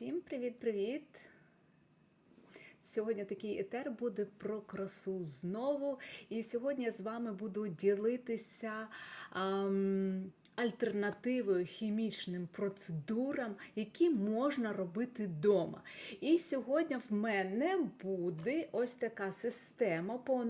Всім привіт-привіт! Сьогодні такий етер буде про красу знову. І сьогодні я з вами буду ділитися ем, альтернативою хімічним процедурам, які можна робити вдома. І сьогодні в мене буде ось така система по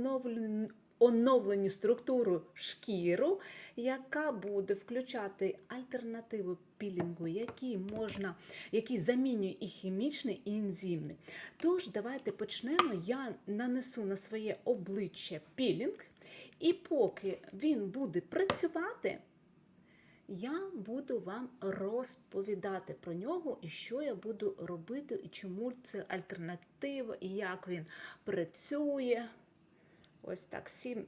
Оновленню структуру шкіру, яка буде включати альтернативу пілінгу, які можна, який замінює і хімічний, і ензимний. Тож, давайте почнемо. Я нанесу на своє обличчя пілінг, і поки він буде працювати, я буду вам розповідати про нього і що я буду робити, і чому це альтернатива, і як він працює. Ось так, сім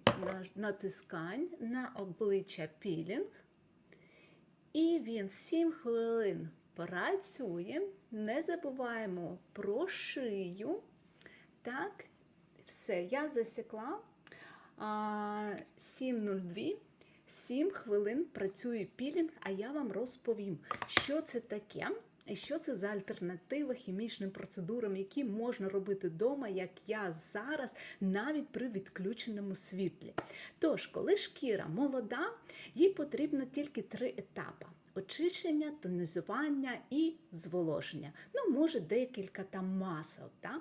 натискань на обличчя пілінг. І він 7 хвилин працює. Не забуваємо про шию. Так, все, я засікла. 7.02. 7 хвилин працює пілінг, а я вам розповім, що це таке. І що це за альтернатива хімічним процедурам, які можна робити вдома, як я зараз, навіть при відключеному світлі? Тож, коли шкіра молода, їй потрібно тільки три етапи: очищення, тонізування і зволоження. Ну, може, декілька там масел. Да?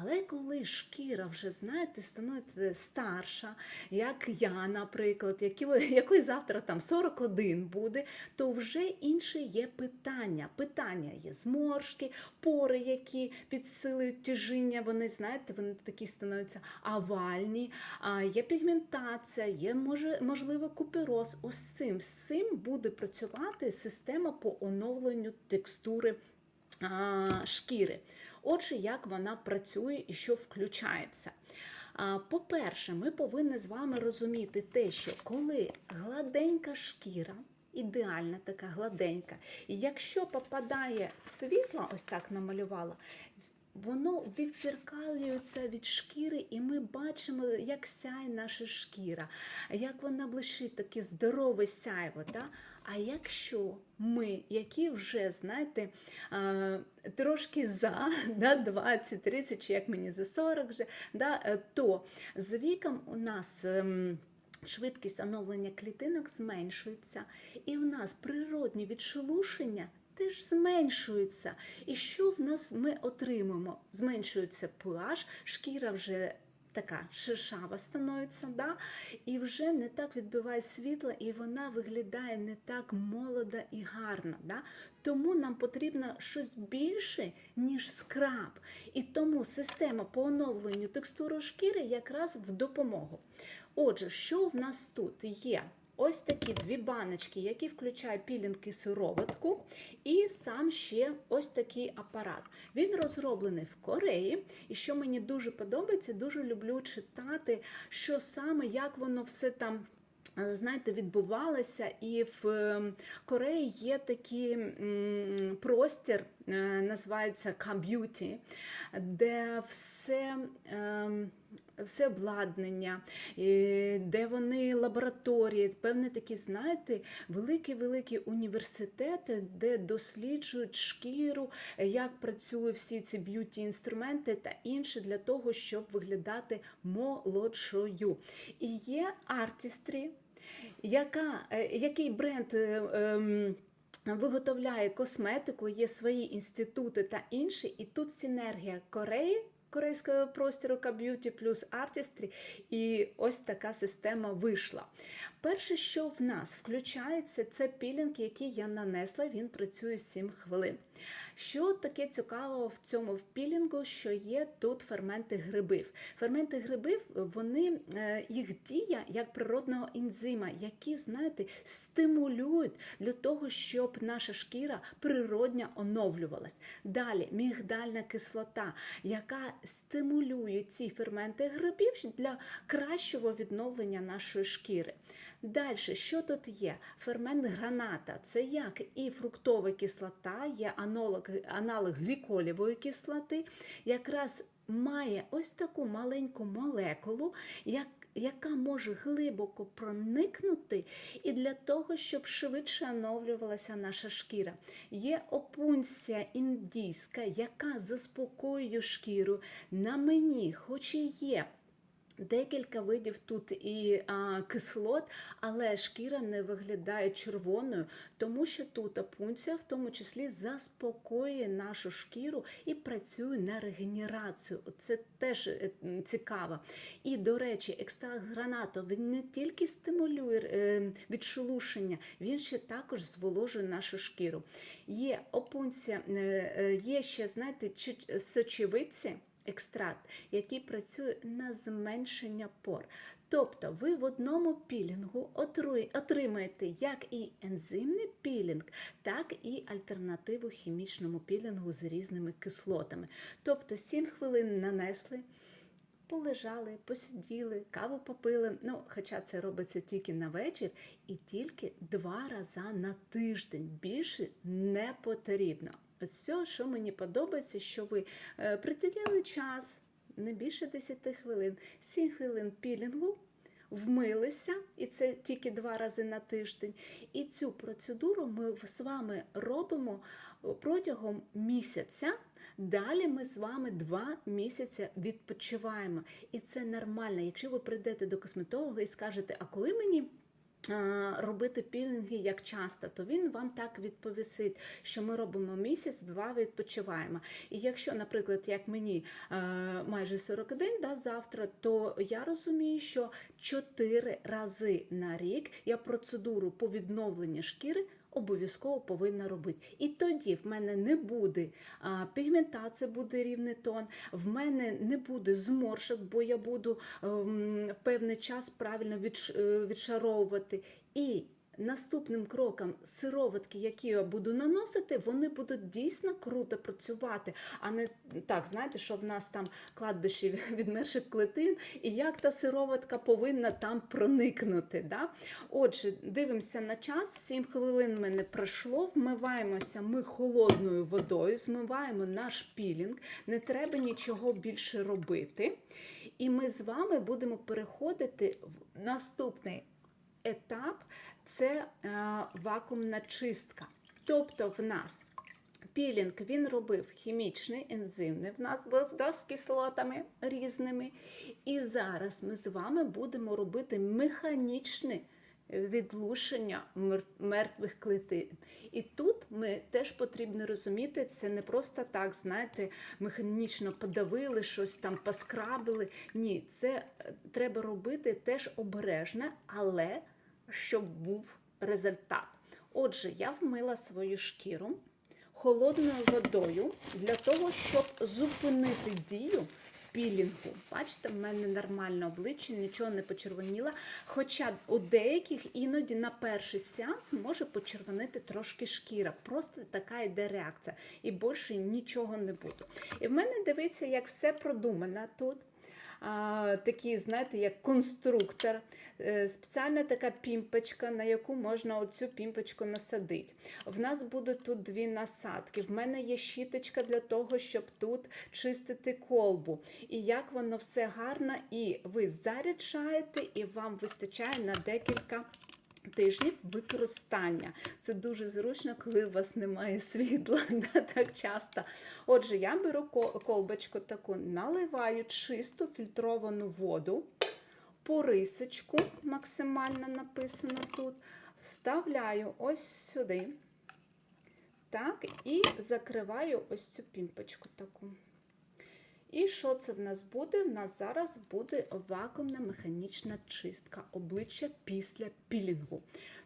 Але коли шкіра вже, знаєте, становиться старша, як я, наприклад, якої завтра там 41 буде, то вже інше є питання. Питання є зморшки, пори, які підсилюють тяжіння, вони, знаєте, вони такі становляться овальні, є пігментація, є може, можливо купероз. Ось цим, цим буде працювати система по оновленню текстури шкіри. Отже, як вона працює і що включається. По-перше, ми повинні з вами розуміти те, що коли гладенька шкіра, ідеальна така гладенька, і якщо попадає світло, ось так намалювала, воно відзеркалюється від шкіри, і ми бачимо, як сяє наша шкіра, як вона блищить, таке здорове сяйво. Да? А якщо ми, які вже, знаєте, трошки за да, 20-30, чи як мені за 40 вже, да, то з віком у нас. Швидкість оновлення клітинок зменшується, і в нас природні відшелушення теж зменшується. І що в нас ми отримуємо? Зменшується pH, шкіра вже така шершава становиться, да? і вже не так відбиває світло, і вона виглядає не так молода і гарна. Да? Тому нам потрібно щось більше, ніж скраб. І тому система по оновленню текстури шкіри якраз в допомогу. Отже, що в нас тут є? Ось такі дві баночки, які включають пілінг і сироватку, і сам ще ось такий апарат. Він розроблений в Кореї, і що мені дуже подобається, дуже люблю читати, що саме, як воно все там. Знаєте, відбувалося, і в Кореї є такий простір, називається K-Beauty, де все все обладнання, де вони лабораторії, певні такі, знаєте, великі-великі університети, де досліджують шкіру, як працюють всі ці б'юті-інструменти та інше для того, щоб виглядати молодшою. І є артістрі, яка, який бренд. Ем, Виготовляє косметику, є свої інститути та інші, і тут синергія Кореї корейського простіру Beauty плюс Artistry, і ось така система вийшла. Перше, що в нас включається, це пілінг, який я нанесла, він працює 7 хвилин. Що таке цікавого в цьому пілінгу, що є тут ферменти грибів. Ферменти грибів, вони, е, їх дія як природного ензима, які, знаєте, стимулюють для того, щоб наша шкіра природньо оновлювалась. Далі мігдальна кислота, яка стимулює ці ферменти грибів для кращого відновлення нашої шкіри. Далі, що тут є? Фермент граната це як і фруктова кислота, є аналог, аналог гліколівої кислоти, якраз має ось таку маленьку молекулу, як яка може глибоко проникнути, і для того, щоб швидше оновлювалася наша шкіра. Є опунція індійська, яка заспокоює шкіру. На мені, хоч і є. Декілька видів тут і а, кислот, але шкіра не виглядає червоною, тому що тут опунція в тому числі заспокоює нашу шкіру і працює на регенерацію. Це теж е, цікаво. І, до речі, екстракт гранату він не тільки стимулює е, відшелушення, він ще також зволожує нашу шкіру. Є опунція, е, є ще, знаєте, сочевиці екстракт, який працює на зменшення пор. Тобто ви в одному пілінгу отримаєте як і ензимний пілінг, так і альтернативу хімічному пілінгу з різними кислотами. Тобто 7 хвилин нанесли. Полежали, посиділи, каву попили. Ну, хоча це робиться тільки на вечір і тільки два рази на тиждень. Більше не потрібно. Все, що мені подобається, що ви е, приділили час не більше 10 хвилин, 7 хвилин пілінгу. Вмилися, і це тільки два рази на тиждень. І цю процедуру ми з вами робимо протягом місяця. Далі ми з вами два місяці відпочиваємо. І це нормально. Якщо ви прийдете до косметолога і скажете, а коли мені робити пілінги як часто, то він вам так відповісить, що ми робимо місяць-два відпочиваємо. І якщо, наприклад, як мені майже майже 41 да, завтра, то я розумію, що 4 рази на рік я процедуру по відновленню шкіри обов'язково повинна робити. І тоді в мене не буде а, пігментація, буде рівний тон, в мене не буде зморшок, бо я буду ем, в певний час правильно е, відшаровувати. І Наступним кроком сироватки, які я буду наносити, вони будуть дійсно круто працювати, а не так, знаєте, що в нас там кладбище відмерших клетин, і як та сироватка повинна там проникнути. Да? Отже, дивимося на час. 7 хвилин мене пройшло. Вмиваємося ми холодною водою, змиваємо наш пілінг, не треба нічого більше робити. І ми з вами будемо переходити в наступний етап це е, вакуумна чистка. Тобто в нас пілінг він робив хімічний, ензимний, в нас був да, з кислотами різними. І зараз ми з вами будемо робити механічне відлушення мертвих клітин. І тут ми теж потрібно розуміти, це не просто так, знаєте, механічно подавили щось там, поскрабили. Ні, це е, треба робити теж обережно, але щоб був результат. Отже, я вмила свою шкіру холодною водою для того, щоб зупинити дію пілінгу. Бачите, в мене нормальне обличчя, нічого не почервоніло. Хоча у деяких іноді на перший сеанс може почервонити трошки шкіра. Просто така йде реакція. І більше нічого не буду. І в мене дивиться, як все продумано тут. А, такий, знаєте, як конструктор, Е, спеціальна така пімпочка, на яку можна оцю пімпочку насадити. В нас будуть тут дві насадки. В мене є щіточка для того, щоб тут чистити колбу. І як воно все гарно, і ви заряджаєте, і вам вистачає на декілька. Тижнів використання. Це дуже зручно, коли у вас немає світла да, так часто. Отже, я беру колбочку таку, наливаю чисту фільтровану воду, по рисочку, максимально написано тут, вставляю ось сюди. Так, і закриваю ось цю пімпочку таку. І що це в нас буде? В нас зараз буде вакуумна механічна чистка обличчя після пілінгу.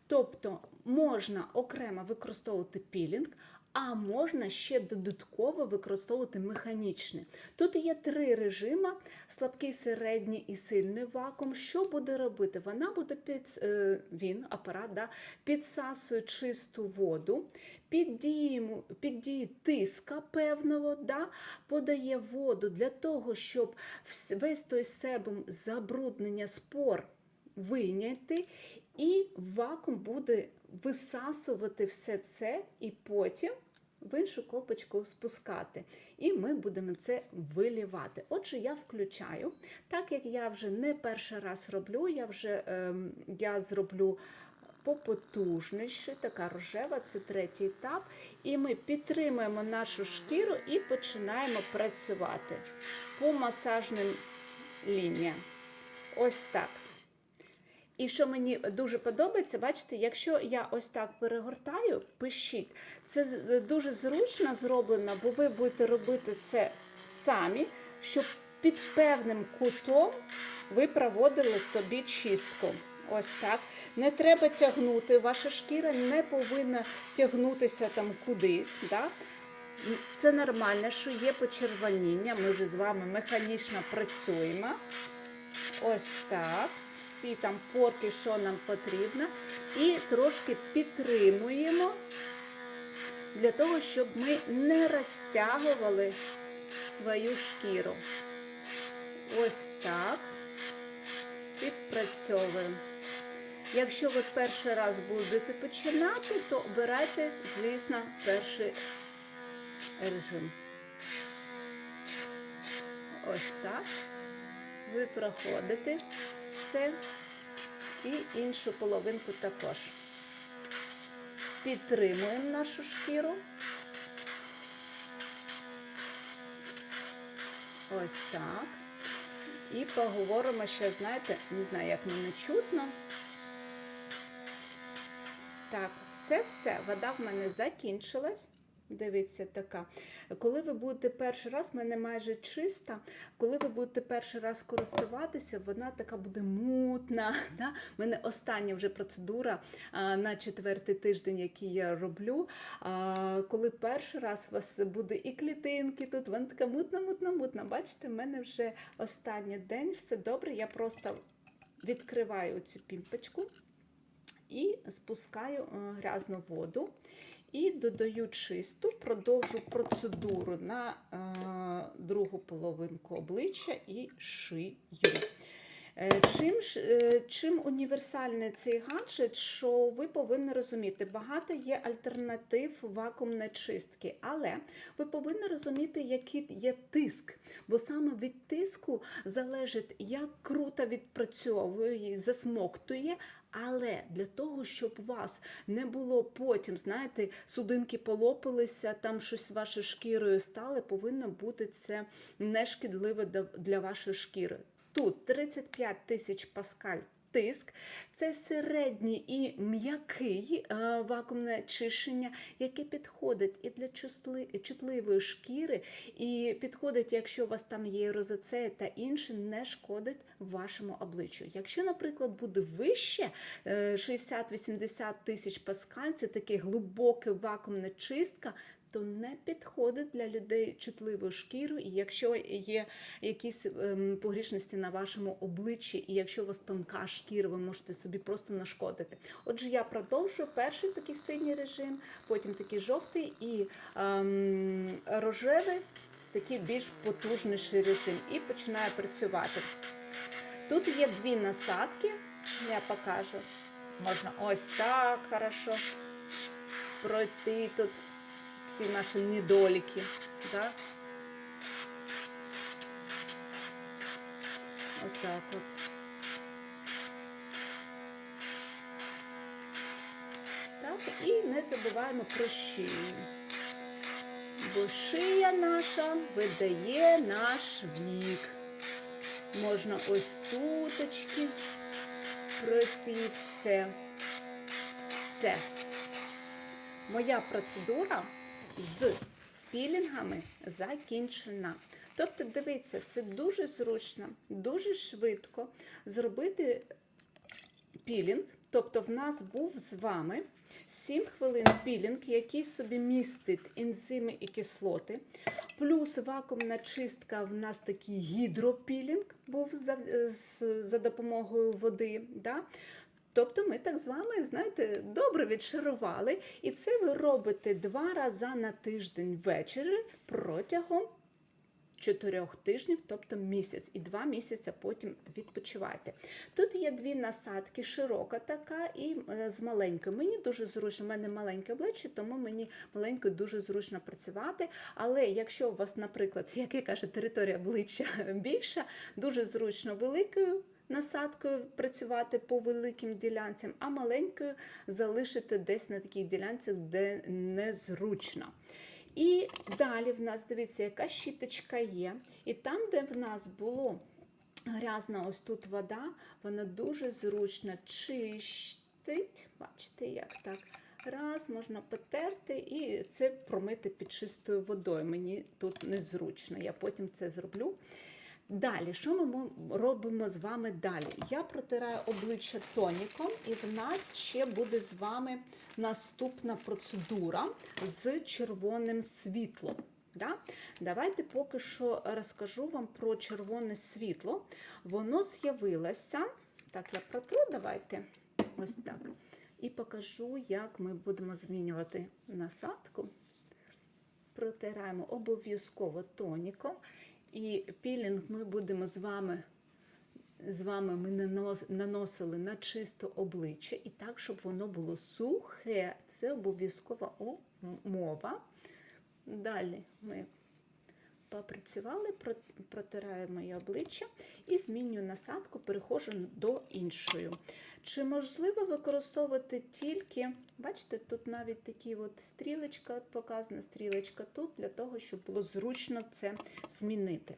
Тобто можна окремо використовувати пілінг, а можна ще додатково використовувати механічний. Тут є три режими: слабкий, середній і сильний вакуум. Що буде робити? Вона буде під е, він, апарат, да, підсасує чисту воду, під дією, тиска певного, да, подає воду для того, щоб весь той себум забруднення спор вийняти, і вакуум буде висасувати все це, і потім в іншу колпочку спускати. І ми будемо це вилівати. Отже, я включаю. Так як я вже не перший раз роблю, я вже ем, я зроблю попотужніше, така рожева, це третій етап. І ми підтримуємо нашу шкіру і починаємо працювати по масажним лініям. Ось так. І що мені дуже подобається, бачите, якщо я ось так перегортаю, пишіть. Це дуже зручно зроблено, бо ви будете робити це самі, щоб під певним кутом ви проводили собі чистку. Ось так. Не треба тягнути, ваша шкіра не повинна тягнутися там кудись. Да? Це нормально, що є почервоніння. Ми вже з вами механічно працюємо. Ось так. Всі там порки, що нам потрібно. І трошки підтримуємо для того, щоб ми не розтягували свою шкіру. Ось так. Підпрацьовуємо. Якщо ви перший раз будете починати, то обирайте, звісно, перший режим. Ось так. Ви проходите все і іншу половинку також. Підтримуємо нашу шкіру. Ось так. І поговоримо ще, знаєте, не знаю, як мене чутно. Так, все-все, вода в мене закінчилась. Дивіться, така. Коли ви будете перший раз, в мене майже чиста. Коли ви будете перший раз користуватися, вона така буде мутна. Да? У мене остання вже процедура а, на четвертий тиждень, який я роблю. А, коли перший раз у вас буде і клітинки тут, вона така мутна, мутна, мутна. Бачите, в мене вже останній день, все добре. Я просто відкриваю цю пімпочку і спускаю е, грязну воду. І додаю чисту, продовжу процедуру на е, другу половинку обличчя і шию. Е, Чим, е, чим універсальний цей гаджет, що ви повинні розуміти, багато є альтернатив вакуумної чистки, але ви повинні розуміти, який є тиск, бо саме від тиску залежить, як круто відпрацьовує, засмоктує. Але для того, щоб у вас не було потім, знаєте, судинки полопилися, там щось з вашою шкірою стало, повинно бути це нешкідливе для- вашої шкіри. Тут 35 тисяч паскаль тиск, це середній і м'який е, вакуумне чищення, яке підходить і для чутливої шкіри, і підходить, якщо у вас там є розоцея та інше, не шкодить вашому обличчю. Якщо, наприклад, буде вище е, 60-80 тисяч паскаль, це таке глибоке вакуумна чистка. То не підходить для людей чутливої шкіри, і якщо є якісь ем, погрішності на вашому обличчі, і якщо у вас тонка шкіра, ви можете собі просто нашкодити. Отже, я продовжую перший такий синій режим, потім такий жовтий і ем, рожевий, такий більш потужніший режим, і починаю працювати. Тут є дві насадки, я покажу. Можна ось так хорошо пройти тут всі наші недоліки. Да? Отак от. Так, і не забуваємо про шию. Бо шия наша видає наш вік. Можна ось туточки пройти все. Все. Моя процедура з пілінгами закінчена. Тобто, дивіться, це дуже зручно, дуже швидко зробити пілінг. Тобто, в нас був з вами 7 хвилин пілінг, який собі містить ензими і кислоти. Плюс вакуумна чистка в нас такий гідропілінг був за, за допомогою води. Да? Тобто ми так з вами, знаєте, добре відшарували. І це ви робите два рази на тиждень ввечері протягом чотирьох тижнів, тобто місяць, і два місяці потім відпочивайте. Тут є дві насадки, широка така і е, з маленькою. Мені дуже зручно, в мене маленьке обличчя, тому мені маленькою дуже зручно працювати. Але якщо у вас, наприклад, як я кажу, територія обличчя більша, дуже зручно великою. Насадкою працювати по великим ділянцям, а маленькою залишити десь на таких ділянцях, де незручно. І далі в нас, дивіться, яка щіточка є. І там, де в нас було грязна ось тут вода, вона дуже зручно чистить. Бачите, як так. Раз, можна потерти і це промити під чистою водою. Мені тут незручно, я потім це зроблю. Далі, що ми робимо з вами далі? Я протираю обличчя тоніком, і в нас ще буде з вами наступна процедура з червоним світлом. Да? Давайте поки що розкажу вам про червоне світло. Воно з'явилося. Так, я протру, давайте ось так. І покажу, як ми будемо змінювати насадку. Протираємо обов'язково тоніком. І пілінг ми будемо з вами з вами ми наносили на чисте обличчя і так, щоб воно було сухе. Це обов'язкова умова. Далі ми попрацювали, про- протираю моє обличчя і змінюю насадку, переходжу до іншої. Чи можливо використовувати тільки, бачите, тут навіть такі от стрілочка, показана стрілочка тут, для того, щоб було зручно це змінити.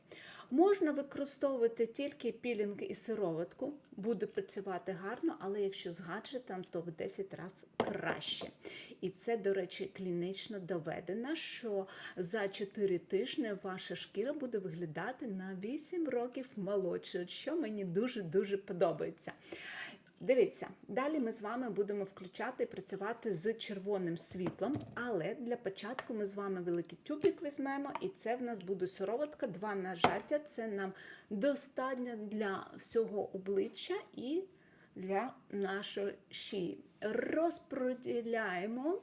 Можна використовувати тільки пілінг і сироватку, буде працювати гарно, але якщо з гаджетом, то в 10 разів краще. І це, до речі, клінічно доведено, що за 4 тижні ваша шкіра буде виглядати на 8 років молодшою, що мені дуже-дуже подобається. Дивіться, далі ми з вами будемо включати і працювати з червоним світлом, але для початку ми з вами великий тюбик візьмемо, і це в нас буде сироватка, два нажаття. Це нам достатньо для всього обличчя і для нашої шиї. Розподіляємо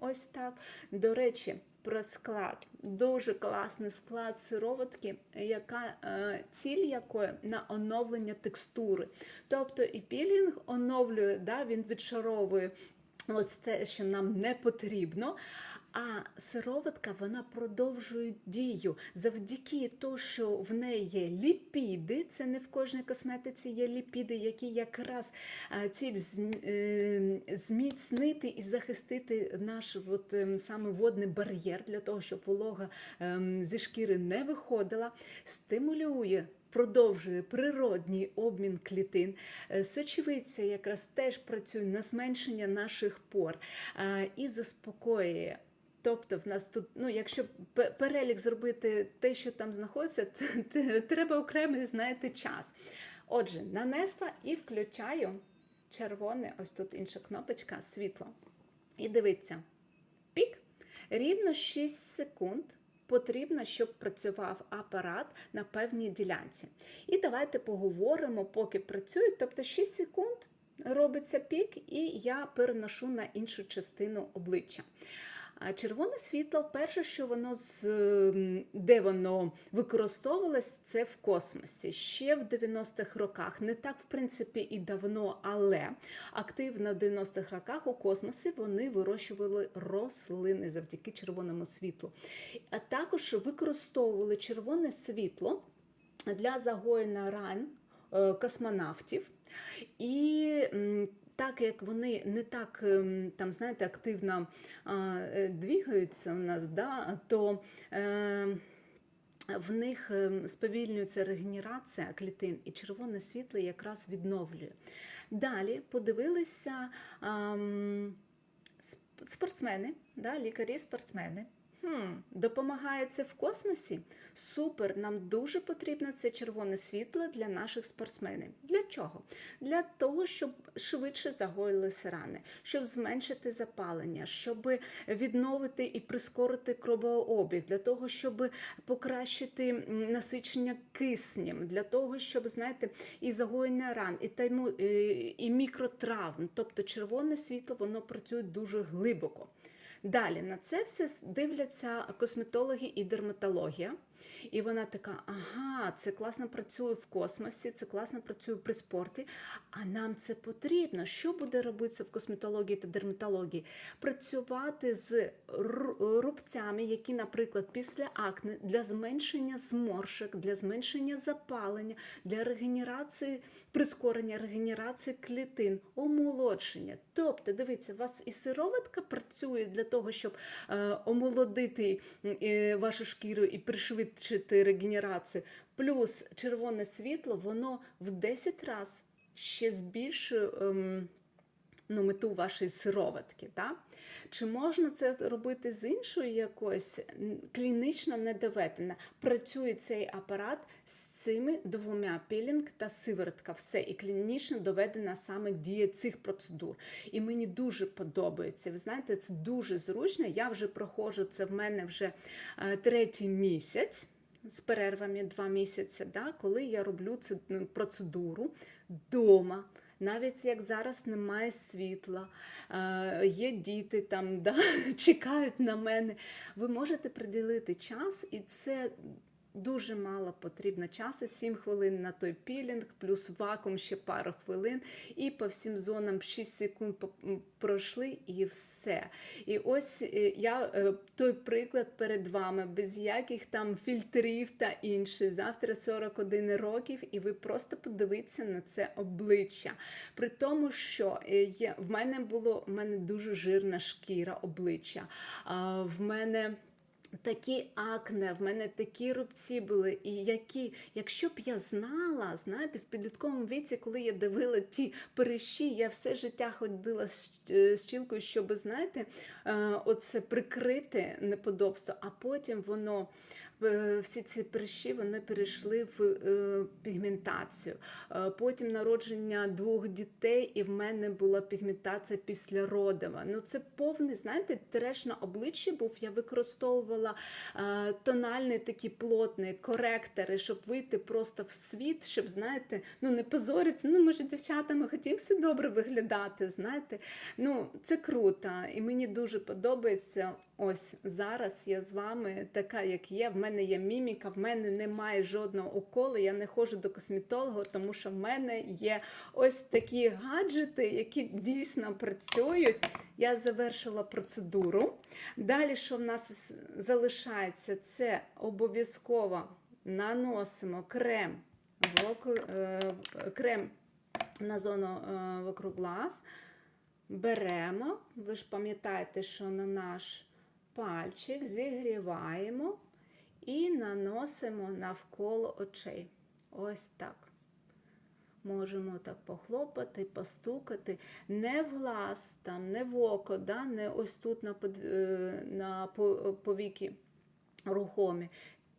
ось так. До речі, про склад. Дуже класний склад сироватки, яка е, ціль якої на оновлення текстури. Тобто і пілінг оновлює, да, він відшаровує ось те, що нам не потрібно. А сироватка вона продовжує дію завдяки тому, що в неї є ліпіди. Це не в кожній косметиці є ліпіди, які якраз а, ціль е, зміцнити і захистити наш от, ем, саме водний бар'єр для того, щоб волога ем, зі шкіри не виходила, стимулює. Продовжує природній обмін клітин. Е, Сочевиця якраз теж працює на зменшення наших пор е, і заспокоює. Тобто, в нас тут, ну, якщо перелік зробити те, що там знаходиться, треба окремий, знаєте, час. Отже, нанесла і включаю червоне, ось тут інша кнопочка, світло. І дивіться, пік, рівно 6 секунд потрібно, щоб працював апарат на певній ділянці. І давайте поговоримо, поки працює, тобто 6 секунд робиться пік, і я переношу на іншу частину обличчя. А Червоне світло, перше, що воно з де воно використовувалось, це в космосі. Ще в 90-х роках, не так в принципі і давно, але активно в 90-х роках у космосі вони вирощували рослини завдяки червоному світлу. А також використовували червоне світло для загоєння ран е, космонавтів. І так як вони не так ем, там, знаєте, активно е, двігаються у нас, да, то е, в них ем, сповільнюється регенерація клітин, і червоне світло якраз відновлює. Далі подивилися спортсмени, да, лікарі-спортсмени. Хм, допомагає це в космосі? Супер! Нам дуже потрібно це червоне світло для наших спортсменів. Для чого? Для того, щоб швидше загоїлися рани, щоб зменшити запалення, щоб відновити і прискорити кровообіг, для того, щоб покращити насичення киснем, для того, щоб знаєте, і загоєння ран, і тайму, і- і мікротравм. Тобто червоне світло воно працює дуже глибоко. Далі на це все дивляться косметологи і дерматологія. І вона така: ага, це класно працює в космосі, це класно працює при спорті. А нам це потрібно. Що буде робитися в косметології та дерматології? Працювати з рубцями, які, наприклад, після акне для зменшення зморшок, для зменшення запалення, для регенерації, прискорення регенерації клітин, омолодження. Тобто, дивіться, у вас і сироватка працює для того, щоб е, омолодити е, вашу шкіру і пришвидшити регенерацію. Плюс червоне світло, воно в 10 разів ще збільшує. ем, ну, мету вашої сироватки. Да? Чи можна це робити з іншою якоюсь Н- клінічно не доведено? Працює цей апарат з цими двома пілінг та сиворотка. Все і клінічно доведена саме дія цих процедур. І мені дуже подобається. Ви знаєте, це дуже зручно. Я вже проходжу це в мене вже е, третій місяць. З перервами два місяці, да, коли я роблю цю процедуру вдома. Навіть як зараз немає світла, е, є діти там, да, чекають на мене. Ви можете приділити час, і це дуже мало потрібно часу. 7 хвилин на той пілінг, плюс вакуум ще пару хвилин, і по всім зонам 6 секунд пройшли, і все. І ось е, я е, той приклад перед вами, без яких там фільтрів та інше. Завтра 41 років, і ви просто подивіться на це обличчя. При тому, що е, в мене було в мене дуже жирна шкіра обличчя. В мене Такі акне, в мене такі рубці були, і які, якщо б я знала, знаєте, в підлітковому віці, коли я дивила ті перещі, я все життя ходила з, е, чілкою, щоб, знаєте, е, оце прикрити неподобство, а потім воно. Е, Всі ці прищі вони перейшли в е, пігментацію. Е, потім народження двох дітей, і в мене була пігментація після родова. Ну це повний, знаєте, треш на обличчі був. Я використовувала тональні такі плотні коректори, щоб вийти просто в світ, щоб знаєте, ну не позоритися. Ну, ми ж дівчата, все добре виглядати. Знаєте, ну це круто, і мені дуже подобається. Ось зараз я з вами така, як є. В мене є міміка, в мене немає жодного уколу. Я не ходжу до косметолога, тому що в мене є ось такі гаджети, які дійсно працюють. Я завершила процедуру. Далі, що в нас залишається, це обов'язково наносимо крем, е, крем на зону е, вокруг глаз. Беремо, ви ж пам'ятаєте, що на наш пальчик зігріваємо і наносимо навколо очей. Ось так. Можемо так похлопати, постукати. Не в глаз, там, не в око, да? не ось тут на, е, на повіки рухомі,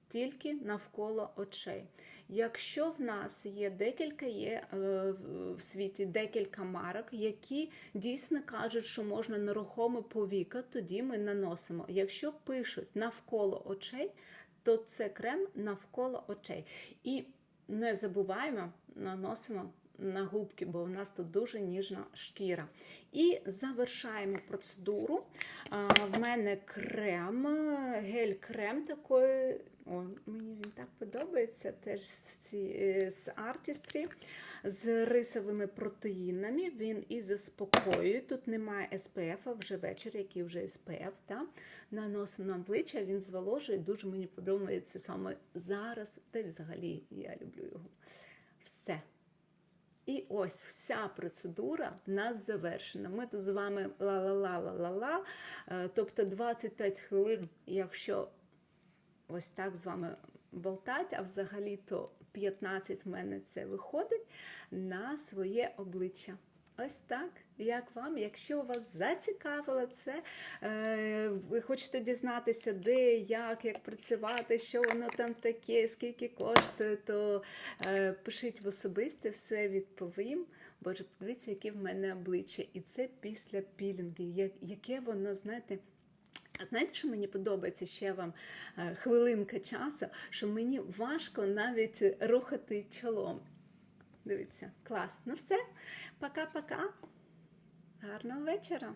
тільки навколо очей. Якщо в нас є декілька є е, в- в світі декілька марок, які дійсно кажуть, що можна нерухоме повіка, тоді ми наносимо. Якщо пишуть навколо очей, то це крем навколо очей. І не забуваємо, наносимо на губки, бо у нас тут дуже ніжна шкіра. І завершаємо процедуру. В мене крем, гель-крем такої. О, мені він так подобається. Теж з, ці, е, з Artistry, з рисовими протеїнами. Він і заспокоює. Тут немає SPF, а вже вечір, який вже SPF. Та? Наносимо на обличчя, він зволожує. Дуже мені подобається саме зараз. Та й взагалі я люблю його. Все. І ось вся процедура в нас завершена. Ми тут з вами ла-ла-ла-ла-ла-ла. Е, Тобто 25 хвилин, якщо ось так з вами болтать, а взагалі то 15 в мене це виходить на своє обличчя. Ось так. Як вам? Якщо вас зацікавило це, е, ви хочете дізнатися, де, як, як працювати, що воно там таке, скільки коштує, то е, пишіть в особисте, все відповім. Боже, подивіться, яке в мене обличчя. І це після пілінгу, яке воно, знаєте, а знаєте, що мені подобається ще вам е, хвилинка часу, що мені важко навіть рухати чолом. Дивіться, класно все, пока-пока. Гарного вечора.